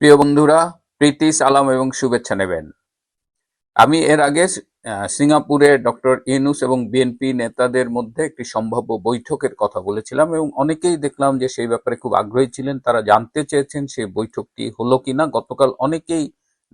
প্রিয় বন্ধুরা, প্রীতি, সালাম এবং শুভেচ্ছা নেবেন। আমি এর আগে সিঙ্গাপুরে ডক্টর ইউনুস এবং বিএনপি নেতাদের মধ্যে একটি সম্ভাব্য বৈঠকের কথা বলেছিলাম এবং অনেকেই দেখলাম যে সেই ব্যাপারে খুব আগ্রহী ছিলেন, তারা জানতে চেয়েছেন সেই বৈঠকটি হলো কিনা। গতকাল অনেকেই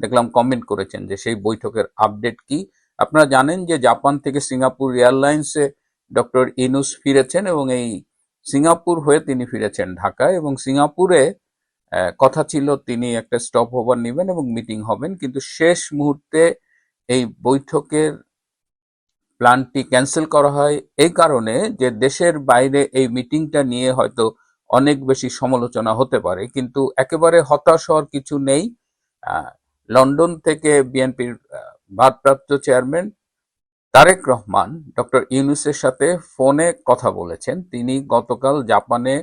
দেখলাম কমেন্ট করেছেন যে সেই বৈঠকের আপডেট কি। আপনারা জানেন যে জাপান থেকে সিঙ্গাপুর এয়ারলাইন্সে ডক্টর ইনুস ফিরেছেন এবং এই সিঙ্গাপুর হয়ে তিনি ফিরেছেন ঢাকায় এবং সিঙ্গাপুরে কথা ছিল তিনি একটা স্টপ ওভার নেবেন এবং মিটিং হবেন, কিন্তু শেষ মুহূর্তে এই বৈঠকের প্ল্যানটি ক্যান্সেল করা হয়। এই কারণে যে দেশের বাইরে এই মিটিংটা নিয়ে হয়তো অনেক বেশি সমালোচনা হতে পারে, কিন্তু একেবারে হতাশ হওয়ার কিছু নেই। লন্ডন থেকে বিএনপির ভারপ্রাপ্ত চেয়ারম্যান তারেক রহমান, ডক্টর ইউনুসের সাথে ফোনে কথা বলেছেন। তিনি গতকাল জাপানে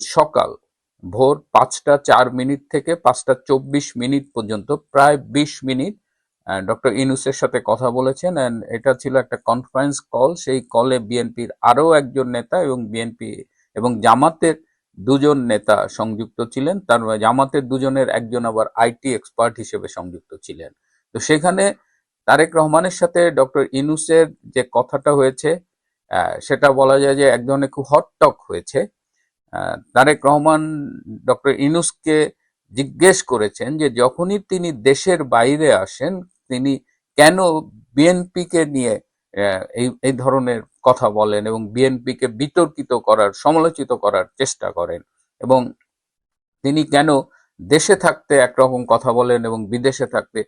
সকাল ভোর পাঁচটা চার মিনিট থেকে পাঁচটা চব্বিশ মিনিট পর্যন্ত, প্রায় বিশ মিনিট ডক্টর ইনুসের সাথে কথা বলেছেন। অ্যান্ড এটা ছিল একটা কনফারেন্স কল সেই কলে বিএনপির আরও একজন নেতা এবং বিএনপি এবং জামাতের দুজন নেতা সংযুক্ত ছিলেন। তার জামাতের দুজনের একজন আবার আইটি এক্সপার্ট হিসেবে সংযুক্ত ছিলেন। তো সেখানে তারেক রহমানের সাথে ডক্টর ইনুসের যে কথাটা হয়েছে সেটা বলা যায় যে এক ধরনের খুব হট টক হয়েছে। তারেক রহমান ডক্টর ইনুসকে জিজ্ঞেস করেছেন যে যখনই তিনি দেশের বাইরে আসেন তিনি কেন বিএনপিকে নিয়ে এই এই ধরনের কথা বলেন এবং বিএনপিকে বিতর্কিত করার সমালোচিত করার চেষ্টা করেন? এবং তিনি কেন দেশে থাকতে একরকম কথা বলেন এবং বিদেশে থাকতে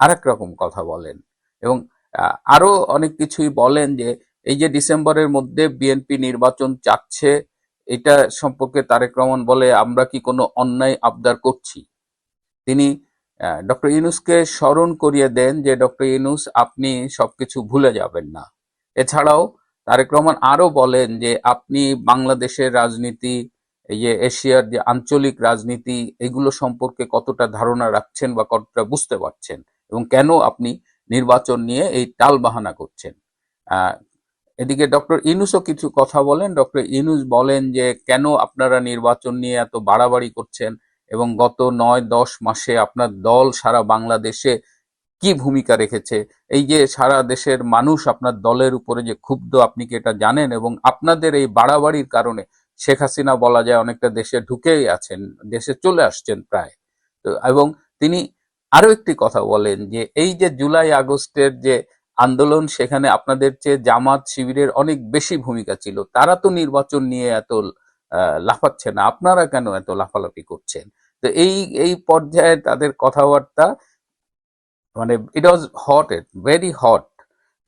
আরেক রকম কথা বলেন? এবং আহ, আরও অনেক কিছুই বলেন যে এই যে ডিসেম্বরের মধ্যে বিএনপি নির্বাচন চাচ্ছে এটা সম্পর্কে তারেক রহমান বলে, আমরা কি কোনো অন্যায় আবদার করছি? তিনি ডক্টর ইউনুসকে স্মরণ করিয়ে দেন যে, ডক্টর ইউনুস, আপনি সবকিছু ভুলে যাবেন না। এছাড়াও তারেক রহমান আরও বলেন যে, আপনি বাংলাদেশের রাজনীতি, এই যে এশিয়ার যে আঞ্চলিক রাজনীতি, এগুলো সম্পর্কে কতটা ধারণা রাখছেন বা কতটা বুঝতে পারছেন এবং কেন আপনি নির্বাচন নিয়ে এই টাল বাহানা করছেন এদিকে ডক্টর ইনুসও কিছু কথা বলেন। ডক্টর ইনুস বলেন যে, কেন আপনারা নির্বাচন নিয়ে এত বাড়াবাড়ি করছেন এবং গত নয় দশ মাসে আপনার দল সারা বাংলাদেশে কি ভূমিকা রেখেছে? এই যে সারা দেশের মানুষ আপনার দলের উপরে যে ক্ষুব্ধ, আপনি কি এটা জানেন? এবং আপনাদের এই বাড়াবাড়ির কারণে শেখ হাসিনা বলা যায় অনেকটা দেশে ঢুকেই আছেন, দেশে চলে আসছেন প্রায়। তো, এবং তিনি আরও একটি কথা বলেন যে, এই যে জুলাই আগস্টের যে আন্দোলন সেখানে আপনাদের চেয়ে জামাত শিবিরের অনেক বেশি ভূমিকা ছিল। তারা তো নির্বাচন নিয়ে এত লাফাচ্ছে না। আপনারা কেন এত লাফালাফি করছেন? তো এই এই পর্যায়ে তাদের কথাবার্তা মানে it was hot at very hot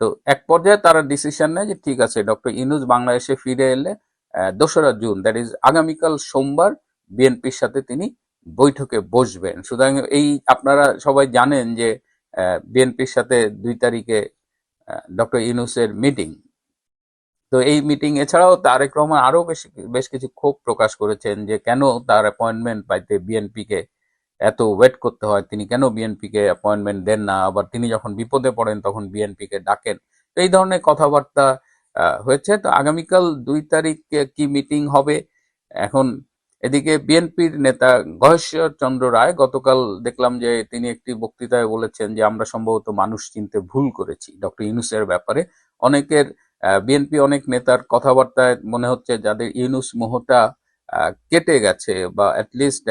তো এক পর্যায়ে তারা ডিসিশন নেয় যে ঠিক আছে ডক্টর ইনুজ বাংলাদেশে ফিরে এলে দোসরা জুন দ্যাট ইজ আগামীকাল সোমবার বিএনপির সাথে তিনি বৈঠকে বসবেন। সুতরাং এই আপনারা সবাই জানেন যে বিএনপির সাথে দুই তারিখে ডক্টর ইউনুসের মিটিং তো এই মিটিং এছাড়াও তারেক রহমান আরও বেশ বেশ কিছু ক্ষোভ প্রকাশ করেছেন যে কেন তার অ্যাপয়েন্টমেন্ট পাইতে বিএনপিকে এত ওয়েট করতে হয়, তিনি কেন বিএনপিকে অ্যাপয়েন্টমেন্ট দেন না? আবার তিনি যখন বিপদে পড়েন তখন বিএনপিকে ডাকেন। তো এই ধরনের কথাবার্তা হয়েছে। তো আগামীকাল দুই তারিখে কি মিটিং হবে? এখন এদিকে বিএনপির নেতা গহেশ্বর চন্দ্র রায় গতকাল দেখলাম যে তিনি একটি বক্তৃতায় বলেছেন যে আমরা সম্ভবত মানুষ চিনতে ভুল করেছি। ডক্টর ইউনুসের ব্যাপারে অনেকের বিএনপি অনেক নেতার কথাবার্তায় মনে হচ্ছে যাদের ইউনুস মোহটা কেটে গেছে বা অ্যাটলিস্ট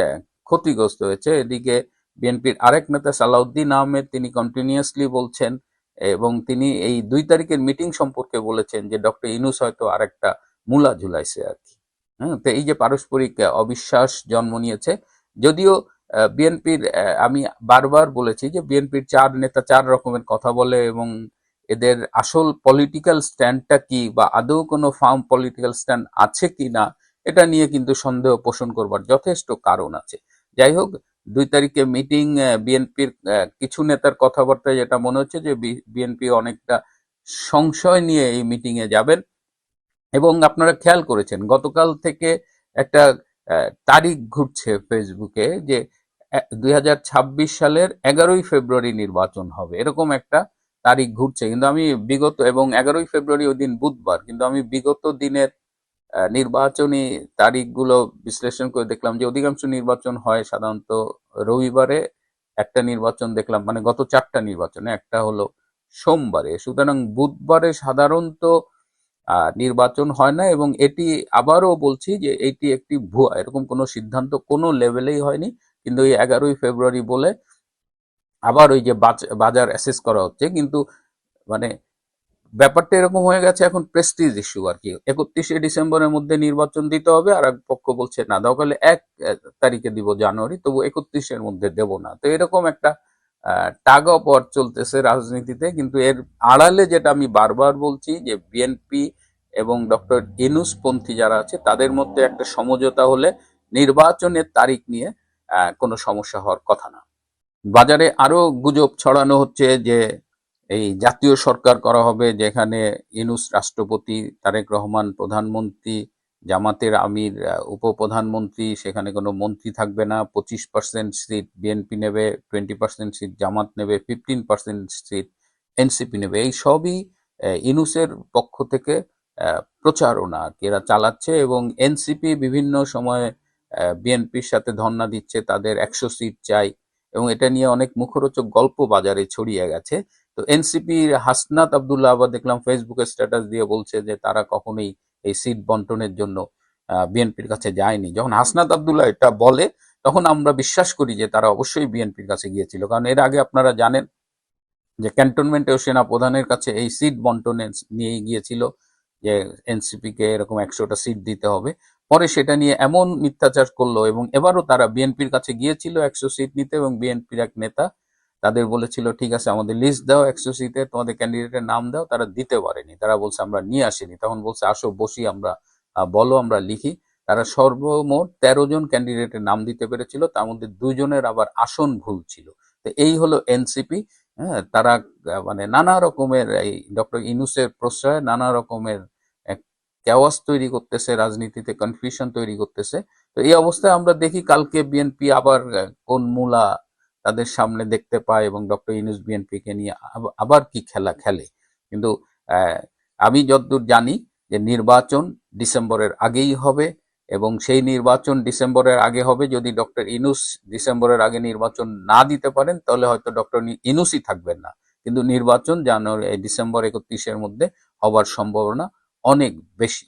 ক্ষতিগ্রস্ত হয়েছে। এদিকে বিএনপির আরেক নেতা সালাউদ্দিন আহমেদ তিনি কন্টিনিউয়াসলি বলছেন এবং তিনি এই দুই তারিখের মিটিং সম্পর্কে বলেছেন যে ডক্টর ইনুস হয়তো আরেকটা মূলা ঝুলাইছে আর কি। হ্যাঁ তো এই যে পারস্পরিক অবিশ্বাস জন্ম নিয়েছে, যদিও বিএনপির আমি বারবার বলেছি যে বিএনপির চার নেতা চার রকমের কথা বলে এবং এদের আসল পলিটিক্যাল স্ট্যান্ডটা কি বা আদৌ কোনো ফার্ম পলিটিক্যাল স্ট্যান্ড আছে কি না, এটা নিয়ে কিন্তু সন্দেহ পোষণ করবার যথেষ্ট কারণ আছে। যাই হোক, দুই তারিখে মিটিং বিএনপির কিছু নেতার কথাবার্তায় যেটা মনে হচ্ছে যে বিএনপি অনেকটা সংশয় নিয়ে এই মিটিং এ যাবেন। এবং আপনারা খেয়াল করেছেন, গতকাল থেকে একটা তারিখ ঘুরছে ফেসবুকে যে দু হাজার ছাব্বিশ সালের এগারোই ফেব্রুয়ারি নির্বাচন হবে। এরকম একটা তারিখ ঘুরছে। কিন্তু আমি বিগত, এবং এগারোই ফেব্রুয়ারি ওই দিন বুধবার, কিন্তু আমি বিগত দিনের নির্বাচনী তারিখগুলো বিশ্লেষণ করে দেখলাম যে, অধিকাংশ নির্বাচন হয় সাধারণত রবিবারে, একটা নির্বাচন দেখলাম মানে গত চারটা নির্বাচনে, একটা হলো সোমবারে। সুতরাং বুধবারে সাধারণত নির্বাচন হয় না এবং এটি আবারও বলছি যে এটি একটি ভুয়া। এরকম কোনো সিদ্ধান্ত কোনো লেভেলেই হয়নি। কিন্তু এই এগারোই ফেব্রুয়ারি বলে আবার ওই যে বাজ- বাজার অ্যাসেস করা হচ্ছে। কিন্তু মানে ব্যাপারটা এরকম হয়ে গেছে এখন প্রেস্টিজ ইস্যু আর কি। একত্রিশে ডিসেম্বরের মধ্যে নির্বাচন দিতে হবে আর এক পক্ষ বলছে, না দরকার এক তারিখে দিব জানুয়ারি, তবু একত্রিশের মধ্যে দেব না। তো এরকম একটা টাগ অফ চলতেছে রাজনীতিতে, কিন্তু এর আড়ালে যেটা আমি বারবার বলছি যে বিএনপি এবং ডক্টর ইনুস পন্থী যারা আছে, তাদের মধ্যে একটা সমঝোতা হলে নির্বাচনের তারিখ নিয়ে কোনো সমস্যা হওয়ার কথা না। বাজারে আরও গুজব ছড়ানো হচ্ছে যে এই জাতীয় সরকার করা হবে, যেখানে ইনুস রাষ্ট্রপতি তারেক রহমান প্রধানমন্ত্রী জামাতের আমির উপপ্রধানমন্ত্রী, সেখানে কোনো মন্ত্রী থাকবে না, পঁচিশ পার্সেন্ট সিট বিএনপি নেবে টোয়েন্টি পার্সেন্ট সিট জামাত নেবে ফিফটিন পার্সেন্ট সিট এনসিপি নেবে। এই সবই ইনুসের পক্ষ থেকে প্রচারণা এরা চালাচ্ছে এবং এনসিপি বিভিন্ন সময়ে বিএনপির সাথে ধর্ণা দিচ্ছে, তাদের একশো সিট চাই এবং এটা নিয়ে অনেক মুখরোচক গল্প বাজারে ছড়িয়ে গেছে। তো এনসিপির হাসনাত আবদুল্লাহ আবার দেখলাম ফেসবুকে স্ট্যাটাস দিয়ে বলছে যে তারা কখনোই এই সিট বন্টনের জন্য বিএনপির কাছে যায়নি। যখন হাসনাত আবদুল্লাহ এটা বলে, তখন আমরা বিশ্বাস করি যে তারা অবশ্যই বিএনপির কাছে গিয়েছিল। কারণ এর আগে আপনারা জানেন যে ক্যান্টনমেন্টেও সেনা প্রধানের কাছে এই সিট বন্টনে নিয়ে গিয়েছিল যে এনসিপি কে এরকম একশোটা সিট দিতে হবে। পরে সেটা নিয়ে এমন মিথ্যাচার করল এবং এবারও তারা বিএনপির কাছে গিয়েছিল একশো সিট নিতে এবং বিএনপির এক নেতা তাদের বলেছিল, ঠিক আছে, আমাদের লিস্ট দাও একশো সিটে তোমাদের ক্যান্ডিডেটের নাম দাও, তারা দিতে পারেনি। তারা বলছে, আমরা নিয়ে আসিনি। তখন বলছে, আসো, বসি, আমরা বলো, আমরা লিখি। তারা সর্বমোট তেরো জন ক্যান্ডিডেটের নাম দিতে পেরেছিল, তার মধ্যে দুজনের আবার আসন ভুল ছিল। তো এই হলো এনসিপি হ্যাঁ তারা মানে নানা রকমের এই ডক্টর ইনুসের প্রশ্রয়ে নানা রকমের কেওয়াস তৈরি করতেছে, রাজনীতিতে কনফিউশন তৈরি করতেছে। তো এই অবস্থায় আমরা দেখি, কালকে বিএনপি আবার কোন মূলা তাদের সামনে দেখতে পায় এবং ডক্টর ইনুস বিএনপি কে নিয়ে আবার কি খেলা খেলে। কিন্তু আমি যতদূর জানি যে নির্বাচন ডিসেম্বরের আগেই হবে এবং সেই নির্বাচন ডিসেম্বরের আগে হবে। যদি ডক্টর ইনুস ডিসেম্বরের আগে নির্বাচন না দিতে পারেন, তাহলে হয়তো ডক্টর ইনুসই থাকবেন না। কিন্তু নির্বাচন জানুয়ারি ডিসেম্বর একত্রিশের মধ্যে হবার সম্ভাবনা অনেক বেশি।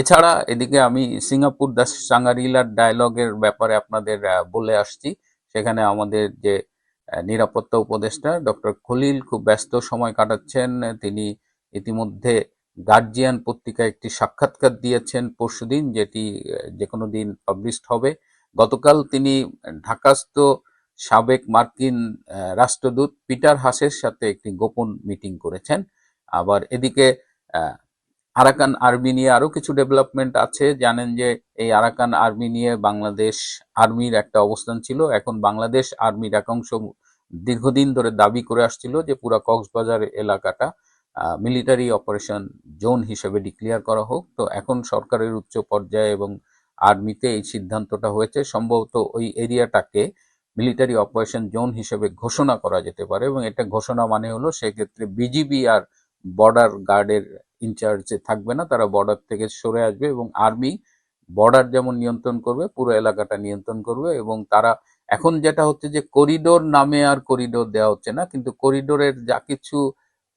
এছাড়া এদিকে আমি সিঙ্গাপুর দ্য সাঙ্গারিলার ডায়লগের ব্যাপারে আপনাদের বলে আসছি। সেখানে আমাদের যে নিরাপত্তা উপদেষ্টা ডক্টর খলিল খুব ব্যস্ত সময় কাটাচ্ছেন। তিনি ইতিমধ্যে গার্জিয়ান পত্রিকায় একটি সাক্ষাৎকার দিয়েছেন পরশুদিন যেটি যে কোনো দিন পাবলিশড হবে। গতকাল তিনি ঢাকাস্থ সাবেক মার্কিন রাষ্ট্রদূত পিটার হাসের সাথে একটি গোপন মিটিং করেছেন। আবার এদিকে আরাকান আর্মি নিয়ে আরও কিছু ডেভেলপমেন্ট আছে। জানেন যে এই আরাকান আর্মি নিয়ে বাংলাদেশ আর্মির একটা অবস্থান ছিল। এখন বাংলাদেশ আর্মির একাংশ দীর্ঘদিন ধরে দাবি করে আসছিল যে পুরা কক্সবাজার এলাকাটা মিলিটারি অপারেশন জোন হিসেবে ডিক্লেয়ার করা হোক। তো এখন সরকারের উচ্চ পর্যায়ে এবং আর্মিতে এই সিদ্ধান্তটা হয়েছে। সম্ভবত ওই এরিয়াটাকে মিলিটারি অপারেশন জোন হিসেবে ঘোষণা করা যেতে পারে এবং এটা ঘোষণা মানে হলো সেক্ষেত্রে বিজিবি আর বর্ডার গার্ডের ইনচার্জে থাকবে না, তারা বর্ডার থেকে সরে আসবে এবং আর্মি বর্ডার যেমন নিয়ন্ত্রণ করবে, পুরো এলাকাটা নিয়ন্ত্রণ করবে এবং তারা এখন যেটা হচ্ছে যে করিডোর নামে আর করিডোর দেওয়া হচ্ছে না, কিন্তু করিডোরের যা কিছু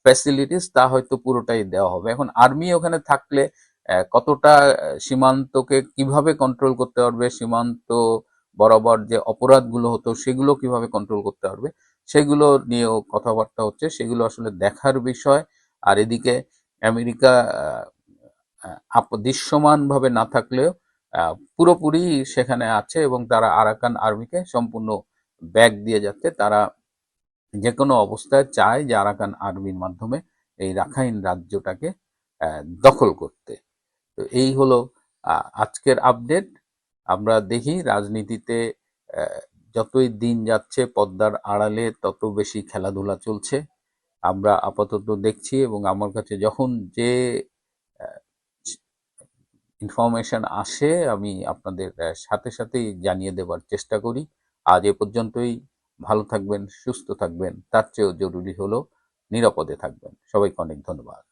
ফ্যাসিলিটিস তা হয়তো পুরোটাই দেওয়া হবে। এখন আর্মি ওখানে থাকলে কতটা সীমান্তকে কীভাবে কন্ট্রোল করতে পারবে, সীমান্ত বরাবর যে অপরাধগুলো হতো সেগুলো কীভাবে কন্ট্রোল করতে পারবে, সেগুলো নিয়েও কথাবার্তা হচ্ছে, সেগুলো আসলে দেখার বিষয়। আর এদিকে আমেরিকা দৃশ্যমানভাবে না থাকলেও পুরোপুরি সেখানে আছে এবং তারা আরাকান আর্মিকে সম্পূর্ণ ব্যাগ দিয়ে যাচ্ছে। তারা যে কোনো অবস্থায় চায় যে আরাকান আর্মির মাধ্যমে এই রাখাইন রাজ্যটাকে দখল করতে। তো এই হলো আজকের আপডেট। আমরা দেখি রাজনীতিতে যতই দিন যাচ্ছে, পদ্মার আড়ালে তত বেশি খেলাধুলা চলছে। আমরা আপাতত দেখছি এবং আমার কাছে যখন যে ইনফরমেশন আসে, আমি আপনাদের সাথে সাথেই জানিয়ে দেবার চেষ্টা করি। আজ এ পর্যন্তই। ভালো থাকবেন, সুস্থ থাকবেন। তার চেয়েও জরুরি হলো নিরাপদে থাকবেন। সবাইকে অনেক ধন্যবাদ।